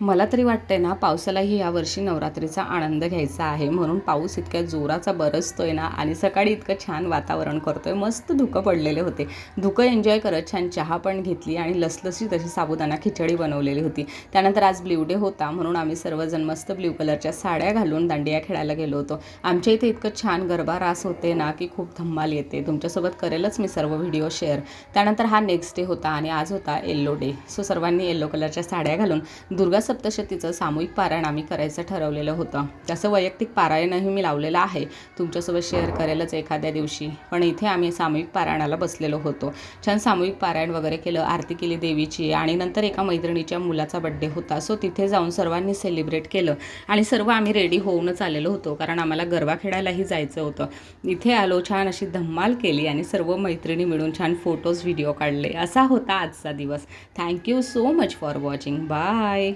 मला तरी वाटतंय ना पावसालाही यावर्षी नवरात्रीचा आनंद घ्यायचा आहे. म्हणून पाऊस इतक्या जोराचा बरसतोय ना आणि सकाळी इतकं छान वातावरण करतोय. मस्त धुकं पडलेले होते. धुकं एन्जॉय करत छान चहा पण घेतली आणि लसलशी तशी साबुदाणा खिचडी बनवलेली होती. त्यानंतर आज ब्ल्यू डे होता. म्हणून आम्ही सर्वजण मस्त ब्ल्यू कलरच्या साड्या घालून दांडिया खेळायला गेलो होतो. आमच्या इथे इतकं छान गरबा रास होते ना की खूप धम्माल येते. तुमच्यासोबत करेलच मी सर्व व्हिडिओ शेअर. त्यानंतर हा नेक्स्ट डे होता आणि आज होता येल्लो डे. सो सर्वांनी येल्लो कलरच्या साड्या घालून दुर्गा सप्तशतीचं सामूहिक पारायण आम्ही करायचं ठरवलेलं होतं. त्याचं वैयक्तिक पारायणही मी लावलेलं आहे. तुमच्यासोबत शेअर करेलच एखाद्या दिवशी. पण इथे आम्ही सामूहिक पारायणाला बसलेलो होतो. छान सामूहिक पारायण वगैरे केलं आरती केली देवीची आणि नंतर एका मैत्रिणीच्या मुलाचा बड्डे होता. सो तिथे जाऊन सर्वांनी सेलिब्रेट केलं. आणि सर्व आम्ही रेडी होऊनच आलेलो होतो. कारण आम्हाला गरबा खेळायलाही जायचं होतं. इथे आलो छान अशी धम्माल केली आणि सर्व मैत्रिणी मिळून छान फोटोज व्हिडिओ काढले. असा होता आजचा दिवस. Thank you so much for watching bye